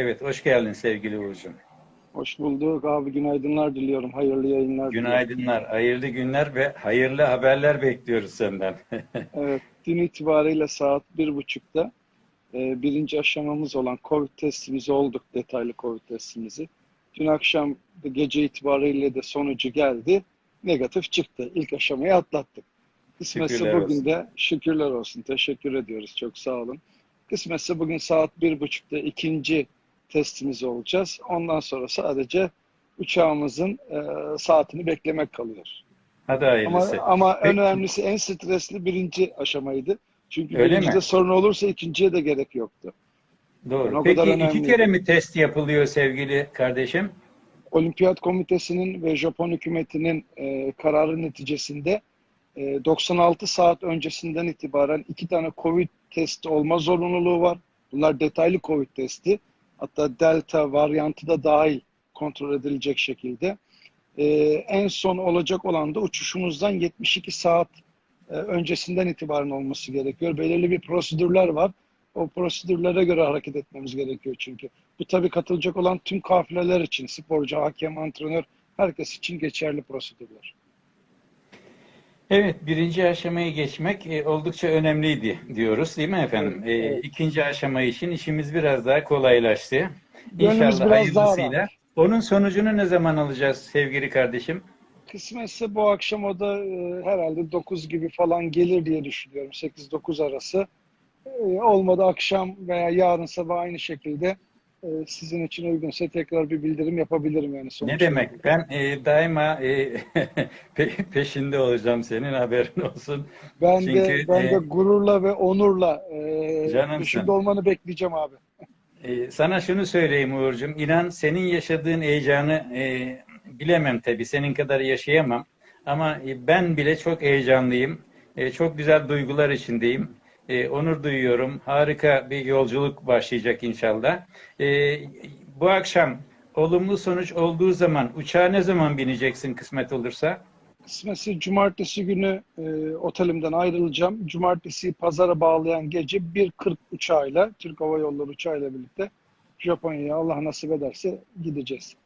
Evet, hoş geldin sevgili Uğur'cum. Hoş bulduk abi. Günaydınlar diliyorum. Hayırlı yayınlar. diliyorum. Günaydınlar, hayırlı günler ve hayırlı haberler bekliyoruz senden. Evet. Dün itibariyle saat bir buçukta e, birinci aşamamız olan COVID testimizi olduk. Detaylı COVID testimizi. Dün akşam gece itibariyle de sonucu geldi. Negatif çıktı. İlk aşamayı atlattık. Kısmetse bugün olsun. de şükürler olsun. Teşekkür ediyoruz. Çok sağ olun. Kısmetse bugün saat bir buçukta ikinci testimiz olacağız. Ondan sonra sadece uçağımızın e, saatini beklemek kalıyor. Hadi Ama, hayırlısı. ama en Peki. önemlisi en stresli birinci aşamaydı. Çünkü Öyle birincide mi? sorun olursa ikinciye de gerek yoktu. Doğru. o Peki iki kere mi test yapılıyor sevgili kardeşim? Olimpiyat Komitesi'nin ve Japon hükümetinin e, kararı neticesinde e, 96 saat öncesinden itibaren iki tane Covid testi olma zorunluluğu var. Bunlar detaylı Covid testi. Hatta Delta varyantı da dahil kontrol edilecek şekilde. E, en son olacak olan da uçuşumuzdan 72 saat e, öncesinden itibaren olması gerekiyor. Belirli bir prosedürler var. O prosedürlere göre hareket etmemiz gerekiyor çünkü. Bu tabii katılacak olan tüm kafileler için, sporcu, hakem, antrenör, herkes için geçerli prosedürler. Evet, birinci aşamaya geçmek e, oldukça önemliydi diyoruz değil mi efendim? E, evet. ikinci aşama için işimiz biraz daha kolaylaştı. İnşallah biraz hayırlısıyla. Onun sonucunu ne zaman alacağız sevgili kardeşim? Kısmetse bu akşam o da e, herhalde 9 gibi falan gelir diye düşünüyorum. 8-9 arası. E, olmadı akşam veya yarın sabah aynı şekilde e, sizin için uygunsa tekrar bir bildirim yapabilirim yani sonuçta. Ne demek? Ben e, daima e, pe- peşinde olacağım senin haberin olsun. Ben de Çünkü, ben e, de gururla ve onurla e, Canımsın. peşinde olmanı bekleyeceğim abi. E, sana şunu söyleyeyim Uğur'cum. İnan senin yaşadığın heyecanı e, bilemem tabii. Senin kadar yaşayamam. Ama e, ben bile çok heyecanlıyım. E, çok güzel duygular içindeyim. E, onur duyuyorum. Harika bir yolculuk başlayacak inşallah. E, bu akşam olumlu sonuç olduğu zaman uçağa ne zaman bineceksin kısmet olursa? Kısmetse cumartesi günü e, otelimden ayrılacağım. Cumartesi pazara bağlayan gece 1.40 uçağıyla, Türk Hava Yolları uçağıyla birlikte Japonya'ya Allah nasip ederse gideceğiz.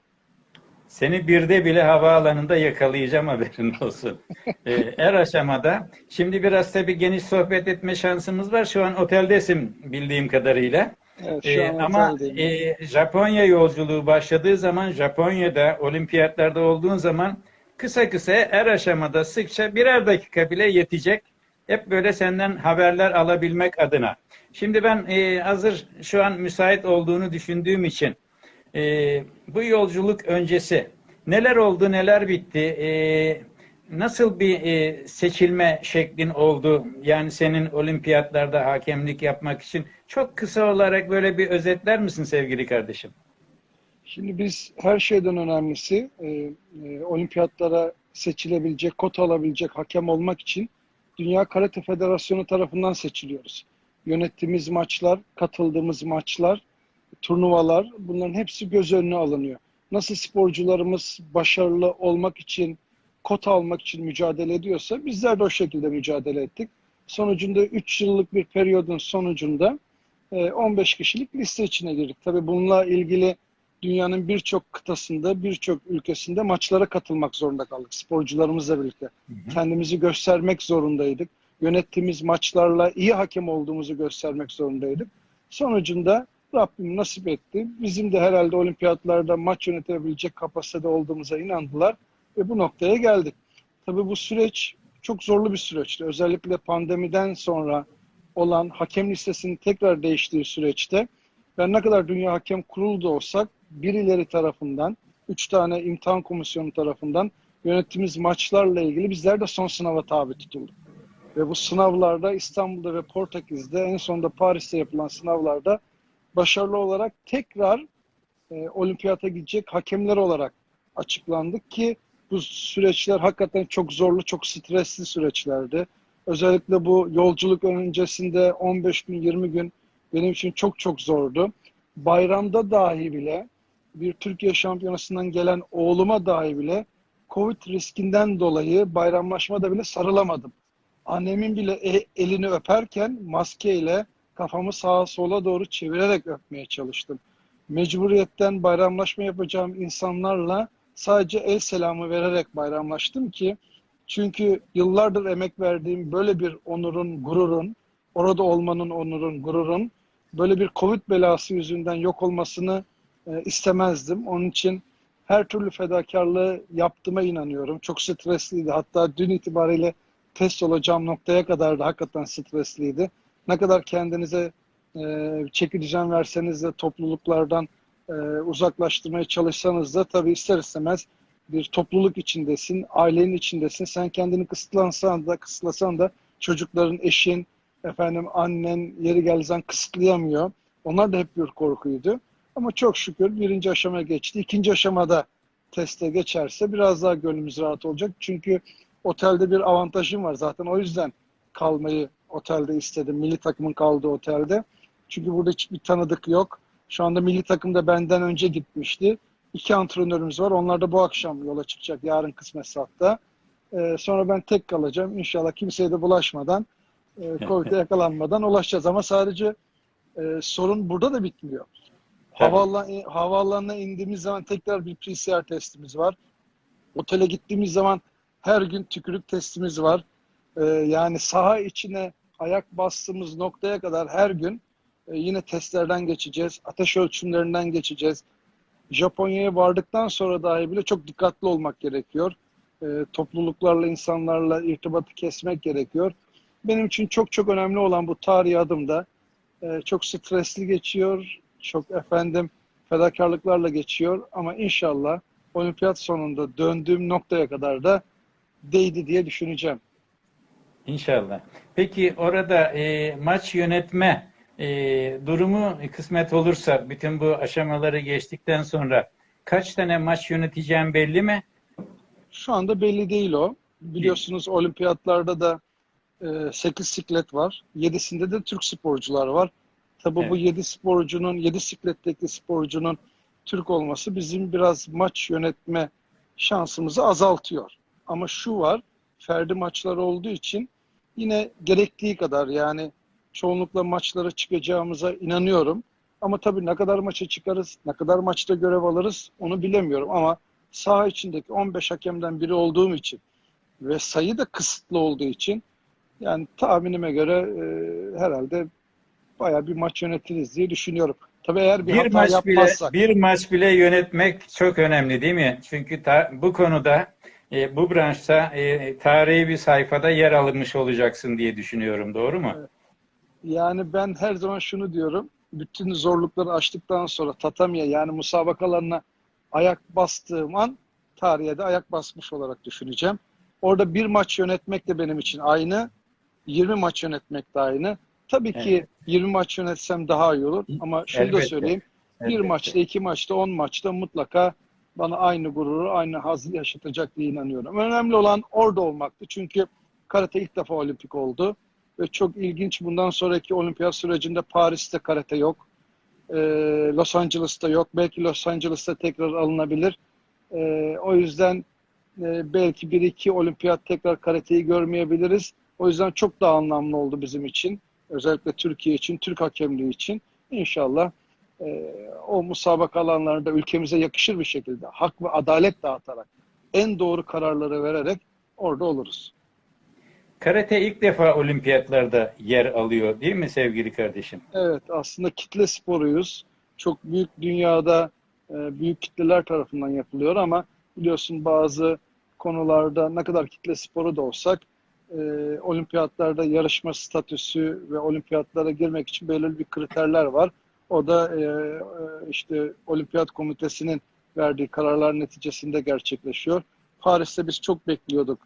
Seni birde bile havaalanında yakalayacağım haberin olsun. Ee, her aşamada. Şimdi biraz tabii geniş sohbet etme şansımız var. Şu an oteldesin bildiğim kadarıyla. Evet, Ee, ama oteldeyim. e, Japonya yolculuğu başladığı zaman Japonya'da olimpiyatlarda olduğun zaman kısa kısa her aşamada sıkça birer dakika bile yetecek. Hep böyle senden haberler alabilmek adına. Şimdi ben e, hazır şu an müsait olduğunu düşündüğüm için e, bu yolculuk öncesi neler oldu, neler bitti? E, nasıl bir e, seçilme şeklin oldu? Yani senin olimpiyatlarda hakemlik yapmak için çok kısa olarak böyle bir özetler misin sevgili kardeşim? Şimdi biz her şeyden önemlisi e, e, olimpiyatlara seçilebilecek, kota alabilecek hakem olmak için Dünya Karate Federasyonu tarafından seçiliyoruz. Yönettiğimiz maçlar, katıldığımız maçlar, turnuvalar bunların hepsi göz önüne alınıyor. Nasıl sporcularımız başarılı olmak için, kota almak için mücadele ediyorsa bizler de o şekilde mücadele ettik. Sonucunda 3 yıllık bir periyodun sonucunda e, 15 kişilik liste içine girdik. Tabii bununla ilgili dünyanın birçok kıtasında, birçok ülkesinde maçlara katılmak zorunda kaldık sporcularımızla birlikte. Kendimizi göstermek zorundaydık. Yönettiğimiz maçlarla iyi hakem olduğumuzu göstermek zorundaydık. Sonucunda Rabbim nasip etti. Bizim de herhalde olimpiyatlarda maç yönetebilecek kapasitede olduğumuza inandılar ve bu noktaya geldik. Tabii bu süreç çok zorlu bir süreçti. Özellikle pandemiden sonra olan hakem listesinin tekrar değiştiği süreçte ben ne kadar Dünya Hakem Kurulu da olsak birileri tarafından, üç tane imtihan komisyonu tarafından yönettiğimiz maçlarla ilgili bizler de son sınava tabi tutulduk. Ve bu sınavlarda İstanbul'da ve Portekiz'de en sonunda Paris'te yapılan sınavlarda başarılı olarak tekrar e, olimpiyata gidecek hakemler olarak açıklandık ki bu süreçler hakikaten çok zorlu, çok stresli süreçlerdi. Özellikle bu yolculuk öncesinde 15 gün, 20 gün benim için çok çok zordu. Bayramda dahi bile bir Türkiye şampiyonasından gelen oğluma dahi bile Covid riskinden dolayı bayramlaşmada bile sarılamadım. Annemin bile e- elini öperken maskeyle kafamı sağa sola doğru çevirerek öpmeye çalıştım. mecburiyetten bayramlaşma yapacağım insanlarla sadece el selamı vererek bayramlaştım ki çünkü yıllardır emek verdiğim böyle bir onurun, gururun, orada olmanın onurun, gururun böyle bir Covid belası yüzünden yok olmasını e, istemezdim. Onun için her türlü fedakarlığı yaptığıma inanıyorum. Çok stresliydi. Hatta dün itibariyle test olacağım noktaya kadar da hakikaten stresliydi. Ne kadar kendinize e, çeki düzen verseniz de topluluklardan e, uzaklaştırmaya çalışsanız da tabii ister istemez bir topluluk içindesin, ailenin içindesin. Sen kendini kısıtlansan da, kısıtlasan da çocukların, eşin, efendim annen yeri geldiği zaman kısıtlayamıyor. Onlar da hep bir korkuydu. Ama çok şükür birinci aşamaya geçti. İkinci aşamada teste geçerse biraz daha gönlümüz rahat olacak. Çünkü otelde bir avantajım var zaten. O yüzden kalmayı otelde istedim. Milli takımın kaldığı otelde. Çünkü burada hiçbir tanıdık yok. Şu anda milli takım da benden önce gitmişti. İki antrenörümüz var. Onlar da bu akşam yola çıkacak. Yarın kısmetse hatta. Ee, sonra ben tek kalacağım. İnşallah kimseye de bulaşmadan, e, Covid'e yakalanmadan ulaşacağız. Ama sadece e, sorun burada da bitmiyor. Havaalan, havaalanına indiğimiz zaman tekrar bir PCR testimiz var. Otele gittiğimiz zaman her gün tükürük testimiz var. Ee, yani saha içine ayak bastığımız noktaya kadar her gün e, yine testlerden geçeceğiz. Ateş ölçümlerinden geçeceğiz. Japonya'ya vardıktan sonra dahi bile çok dikkatli olmak gerekiyor. E, topluluklarla, insanlarla irtibatı kesmek gerekiyor. Benim için çok çok önemli olan bu tarihi adımda e, çok stresli geçiyor, çok efendim fedakarlıklarla geçiyor ama inşallah olimpiyat sonunda döndüğüm noktaya kadar da değdi diye düşüneceğim. İnşallah. Peki orada e, maç yönetme e, durumu kısmet olursa bütün bu aşamaları geçtikten sonra kaç tane maç yöneteceğim belli mi? Şu anda belli değil o. Biliyorsunuz olimpiyatlarda da e, 8 siklet var. 7'sinde de Türk sporcular var. Tabii bu Evet. 7 sporcunun, 7 sikletteki sporcunun Türk olması bizim biraz maç yönetme şansımızı azaltıyor. Ama şu var, ferdi maçlar olduğu için yine gerektiği kadar yani çoğunlukla maçlara çıkacağımıza inanıyorum. Ama tabii ne kadar maça çıkarız, ne kadar maçta görev alırız onu bilemiyorum. Ama saha içindeki 15 hakemden biri olduğum için ve sayı da kısıtlı olduğu için yani tahminime göre e, herhalde bayağı bir maç yönetiriz diye düşünüyorum. Tabii eğer bir, Bir hata maç bile yapmazsak. bir maç bile yönetmek çok önemli değil mi? Çünkü ta- bu konuda e, bu branşta e, tarihi bir sayfada yer almış olacaksın diye düşünüyorum. Doğru mu? Yani ben her zaman şunu diyorum. Bütün zorlukları aştıktan sonra tatamiye yani musabakalarına ayak bastığım an tarihe de ayak basmış olarak düşüneceğim. Orada bir maç yönetmek de benim için aynı. 20 maç yönetmek de aynı. Tabii ki Evet. 20 maç yönetsem daha iyi olur. Ama şunu da Elbette. söyleyeyim. Bir Elbette. maçta, iki maçta, on maçta mutlaka bana aynı gururu, aynı hazzı yaşatacak diye inanıyorum. Önemli olan orada olmaktı. Çünkü karate ilk defa olimpik oldu. Ve çok ilginç bundan sonraki olimpiyat sürecinde Paris'te karate yok. Ee, Los Angeles'ta yok. Belki Los Angeles'ta tekrar alınabilir. Ee, o yüzden e, belki bir iki olimpiyat tekrar karateyi görmeyebiliriz. O yüzden çok daha anlamlı oldu bizim için. Özellikle Türkiye için, Türk hakemliği için. İnşallah e, o musabaka alanlarında ülkemize yakışır bir şekilde hak ve adalet dağıtarak en doğru kararları vererek orada oluruz. Karate ilk defa olimpiyatlarda yer alıyor değil mi sevgili kardeşim? Evet aslında kitle sporuyuz. Çok büyük dünyada e, büyük kitleler tarafından yapılıyor ama biliyorsun bazı konularda ne kadar kitle sporu da olsak e, olimpiyatlarda yarışma statüsü ve olimpiyatlara girmek için belirli bir kriterler var. O da e, e, işte olimpiyat komitesinin verdiği kararlar neticesinde gerçekleşiyor. Paris'te biz çok bekliyorduk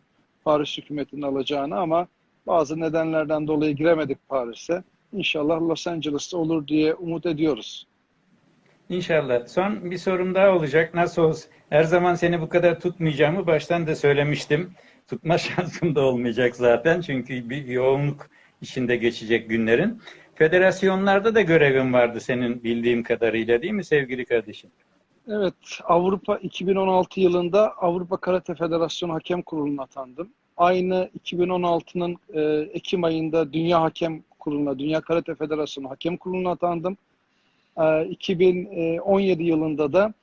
Paris hükümetinin alacağını ama bazı nedenlerden dolayı giremedik Paris'e. İnşallah Los Angeles'ta olur diye umut ediyoruz. İnşallah. Son bir sorum daha olacak. Nasıl olsa her zaman seni bu kadar tutmayacağımı baştan da söylemiştim. Tutma şansım da olmayacak zaten. Çünkü bir yoğunluk içinde geçecek günlerin. Federasyonlarda da görevin vardı senin bildiğim kadarıyla değil mi sevgili kardeşim? Evet, Avrupa 2016 yılında Avrupa Karate Federasyonu Hakem Kurulu'na atandım. Aynı 2016'nın e, Ekim ayında Dünya Hakem Kurulu'na, Dünya Karate Federasyonu Hakem Kurulu'na atandım. Ee, 2017 yılında da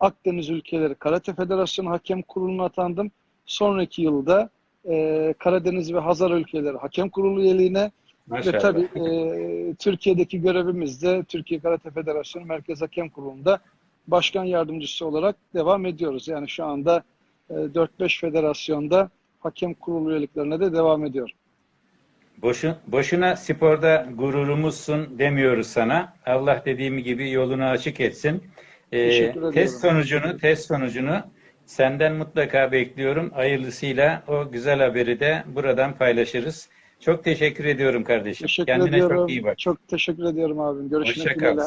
Akdeniz Ülkeleri Karate Federasyonu Hakem Kurulu'na atandım. Sonraki yılda e, Karadeniz ve Hazar Ülkeleri Hakem Kurulu üyeliğine Maşallah. ve tabii e, Türkiye'deki görevimiz de Türkiye Karate Federasyonu Merkez Hakem Kurulu'nda başkan yardımcısı olarak devam ediyoruz. Yani şu anda e, 4-5 federasyonda hakem kurulu üyeliklerine de devam ediyor. Boşu, boşuna sporda gururumuzsun demiyoruz sana. Allah dediğim gibi yolunu açık etsin. Ee, ediyorum. test sonucunu, test sonucunu senden mutlaka bekliyorum. Hayırlısıyla o güzel haberi de buradan paylaşırız. Çok teşekkür ediyorum kardeşim. Teşekkür Kendine ediyorum. çok iyi bak. Çok teşekkür ediyorum abim. Görüşmek dileğiyle.